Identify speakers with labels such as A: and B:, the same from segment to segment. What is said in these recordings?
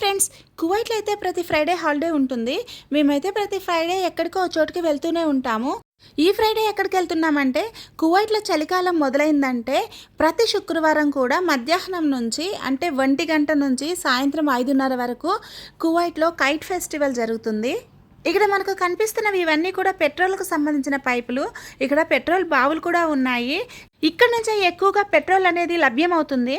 A: Friends కువైట్లో అయితే ప్రతి ఫ్రైడే హాలిడే ఉంటుంది. మేమైతే ప్రతి ఫ్రైడే ఎక్కడికో చోటుకి వెళ్తూనే ఉంటాము. ఈ ఫ్రైడే ఎక్కడికి వెళ్తున్నామంటే కువైట్లో చలికాలం మొదలైందంటే ప్రతి శుక్రవారం కూడా మధ్యాహ్నం నుంచి అంటే ఒంటి గంట నుంచి సాయంత్రం ఐదున్నర వరకు కువైట్లో కైట్ ఫెస్టివల్ జరుగుతుంది. ఇక్కడ మనకు కనిపిస్తున్నవి ఇవన్నీ కూడా పెట్రోల్కు సంబంధించిన పైపులు. ఇక్కడ పెట్రోల్ బావులు కూడా ఉన్నాయి. ఇక్కడ నుంచే ఎక్కువగా పెట్రోల్ అనేది లభ్యమవుతుంది.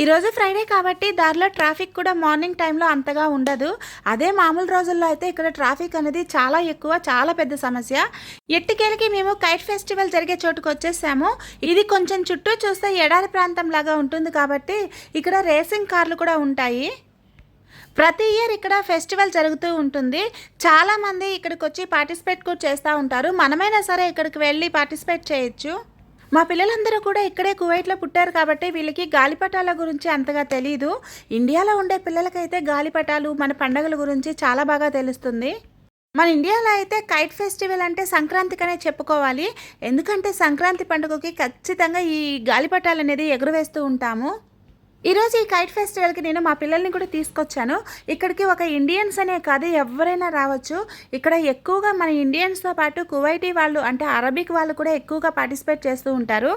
A: ఈరోజు ఫ్రైడే కాబట్టి దారిలో ట్రాఫిక్ కూడా మార్నింగ్ టైంలో అంతగా ఉండదు. అదే మామూలు రోజుల్లో అయితే ఇక్కడ ట్రాఫిక్ అనేది చాలా ఎక్కువ చాలా పెద్ద సమస్య. ఎట్టికేలకి మేము కైట్ ఫెస్టివల్ జరిగే చోటుకు వచ్చేసాము. ఇది కొంచెం చుట్టూ చూస్తే ఎడారి ప్రాంతం లాగా ఉంటుంది కాబట్టి ఇక్కడ రేసింగ్ కార్లు కూడా ఉంటాయి. ప్రతి ఇయర్ ఇక్కడ ఫెస్టివల్ జరుగుతూ ఉంటుంది. చాలామంది ఇక్కడికి వచ్చి పార్టిసిపేట్ కూడా చేస్తూ ఉంటారు. మనమైనా సరే ఇక్కడికి వెళ్ళి పార్టిసిపేట్ చేయొచ్చు. మా పిల్లలందరూ కూడా ఇక్కడే కువైట్లో పుట్టారు కాబట్టి వీళ్ళకి గాలిపటాల గురించి అంతగా తెలియదు ఇండియాలో ఉండే పిల్లలకైతే గాలిపటాలు మన పండగల గురించి చాలా బాగా తెలుస్తుంది. మన ఇండియాలో అయితే కైట్ ఫెస్టివల్ అంటే సంక్రాంతికనే చెప్పుకోవాలి. ఎందుకంటే సంక్రాంతి పండుగకి ఖచ్చితంగా ఈ గాలిపటాలు అనేది ఎగురవేస్తూ ఉంటాము. ఈరోజు ఈ కైట్ ఫెస్టివల్కి నేను మా పిల్లల్ని కూడా తీసుకొచ్చాను. ఇక్కడికి ఒక ఇండియన్స్ అనే కాదు ఎవరైనా రావచ్చు. ఇక్కడ ఎక్కువగా మన ఇండియన్స్తో పాటు కువైటీ వాళ్ళు అంటే అరబిక్ వాళ్ళు కూడా ఎక్కువగా పార్టిసిపేట్ చేస్తూ ఉంటారు.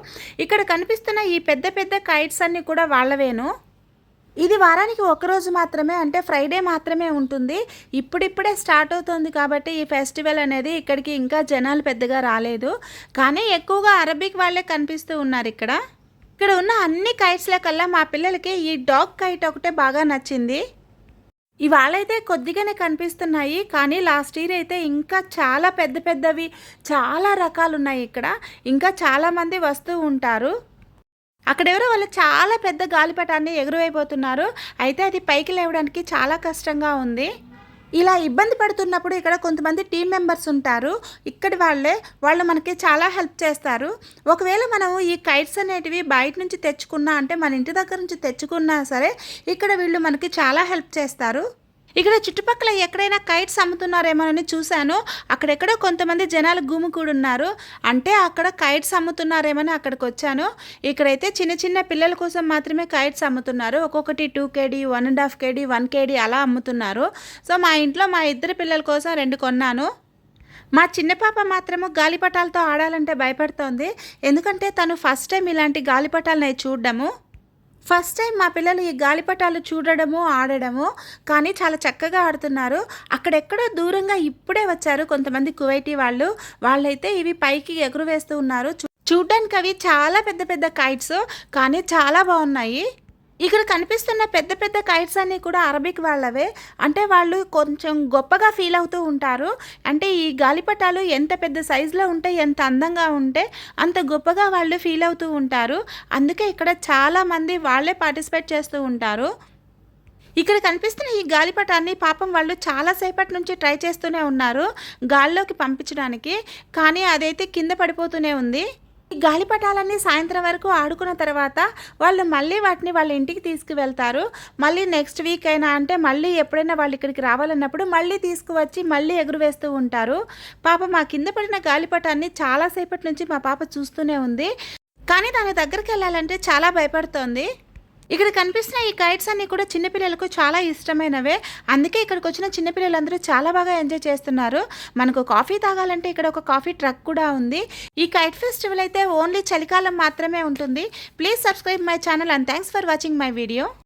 A: ఇక్కడ కనిపిస్తున్న ఈ పెద్ద పెద్ద కైట్స్ అన్నీ కూడా వాళ్ళవేను. ఇది వారానికి ఒకరోజు మాత్రమే అంటే ఫ్రైడే మాత్రమే ఉంటుంది. ఇప్పుడిప్పుడే స్టార్ట్ అవుతుంది కాబట్టి ఈ ఫెస్టివల్ అనేది ఇక్కడికి ఇంకా జనాలు పెద్దగా రాలేదు. కానీ ఎక్కువగా అరబిక్ వాళ్ళే కనిపిస్తూ ఉన్నారు ఇక్కడ. ఇక్కడ ఉన్న అన్ని కైట్స్ల కల్లా మా పిల్లలకి ఈ డాగ్ కైట్ ఒకటే బాగా నచ్చింది. ఇవాళైతే కొద్దిగానే కనిపిస్తున్నాయి కానీ లాస్ట్ ఇయర్ అయితే ఇంకా చాలా పెద్ద పెద్దవి చాలా రకాలు ఉన్నాయి ఇక్కడ. ఇంకా చాలామంది వస్తూ ఉంటారు. అక్కడెవరో వాళ్ళు చాలా పెద్ద గాలిపటాన్ని ఎగురవైపోతున్నారు అయితే అది పైకి లేవడానికి చాలా కష్టంగా ఉంది. ఇలా ఇబ్బంది పడుతున్నప్పుడు ఇక్కడ కొంతమంది టీం మెంబర్స్ ఉంటారు. ఇక్కడి వాళ్ళే వాళ్ళు మనకి చాలా హెల్ప్ చేస్తారు. ఒకవేళ మనం ఈ కైట్స్ అనేటివి బయట నుంచి తెచ్చుకున్నా అంటే మన ఇంటి దగ్గర నుంచి తెచ్చుకున్నా సరే ఇక్కడ వీళ్ళు మనకి చాలా హెల్ప్ చేస్తారు. ఇక్కడ చుట్టుపక్కల ఎక్కడైనా కైట్స్ అమ్ముతున్నారేమోనని చూశాను. అక్కడెక్కడో కొంతమంది జనాలు గుమికూడున్నారు అంటే అక్కడ కైట్స్ అమ్ముతున్నారేమని అక్కడికి వచ్చాను ఇక్కడైతే చిన్న చిన్న పిల్లల కోసం మాత్రమే కైట్స్ అమ్ముతున్నారు. ఒక్కొక్కటి two KD one and half KD one KD అలా అమ్ముతున్నారు. సో మా ఇంట్లో మా ఇద్దరు పిల్లల కోసం రెండు కొన్నాను. మా చిన్న పాప మాత్రము గాలిపటాలతో ఆడాలంటే భయపడుతోంది. ఎందుకంటే తను ఫస్ట్ టైం ఇలాంటి గాలిపటాలను చూడడము. ఫస్ట్ టైం మా పిల్లలు ఈ గాలిపటాలు చూడడము ఆడడము కానీ చాలా చక్కగా ఆడుతున్నారు. అక్కడెక్కడో దూరంగా ఇప్పుడే వచ్చారు కొంతమంది కువైటీ వాళ్ళు. వాళ్ళైతే ఇవి పైకి ఎగురు వేస్తూ ఉన్నారు. చూడ్డానికి అవి చాలా పెద్ద పెద్ద కైట్స్ కానీ చాలా బాగున్నాయి. ఇక్కడ కనిపిస్తున్న పెద్ద పెద్ద కైట్స్ అన్నీ కూడా అరబిక్ వాళ్ళవే. అంటే వాళ్ళు కొంచెం గొప్పగా ఫీల్ అవుతూ ఉంటారు. అంటే ఈ గాలిపటాలు ఎంత పెద్ద సైజులో ఉంటే ఎంత అందంగా ఉంటే అంత గొప్పగా వాళ్ళు ఫీల్ అవుతూ ఉంటారు. అందుకే ఇక్కడ చాలామంది వాళ్ళే పార్టిసిపేట్ చేస్తూ ఉంటారు. ఇక్కడ కనిపిస్తున్న ఈ గాలిపటాన్ని పాపం వాళ్ళు చాలాసేపటి నుంచి ట్రై చేస్తూనే ఉన్నారు గాల్లోకి పంపించడానికి. కానీ అదైతే కింద పడిపోతూనే ఉంది. గాలిపటాలన్నీ సాయంత్రం వరకు ఆడుకున్న తర్వాత వాళ్ళు మళ్ళీ వాటిని వాళ్ళ ఇంటికి తీసుకువెళ్తారు. మళ్ళీ నెక్స్ట్ వీక్ అయినా అంటే మళ్ళీ ఎప్పుడైనా వాళ్ళు ఇక్కడికి రావాలన్నప్పుడు మళ్ళీ తీసుకువచ్చి మళ్ళీ ఎగురువేస్తూ ఉంటారు. పాప మా కింద పడిన గాలిపటాన్ని చాలాసేపటి నుంచి మా పాప చూస్తూనే ఉంది. కానీ దాని దగ్గరికి వెళ్ళాలంటే చాలా భయపడుతోంది. ఇక్కడ కనిపిస్తున్న ఈ కైట్స్ అన్ని కూడా చిన్నపిల్లలకు చాలా ఇష్టమైనవే. అందుకే ఇక్కడికి వచ్చిన చిన్నపిల్లలందరూ చాలా బాగా ఎంజాయ్ చేస్తున్నారు. మనకు కాఫీ తాగాలంటే ఇక్కడ ఒక కాఫీ ట్రక్ కూడా ఉంది. ఈ కైట్ ఫెస్టివల్ అయితే ఓన్లీ చలికాలం మాత్రమే ఉంటుంది. Please subscribe my channel and thanks for watching my video.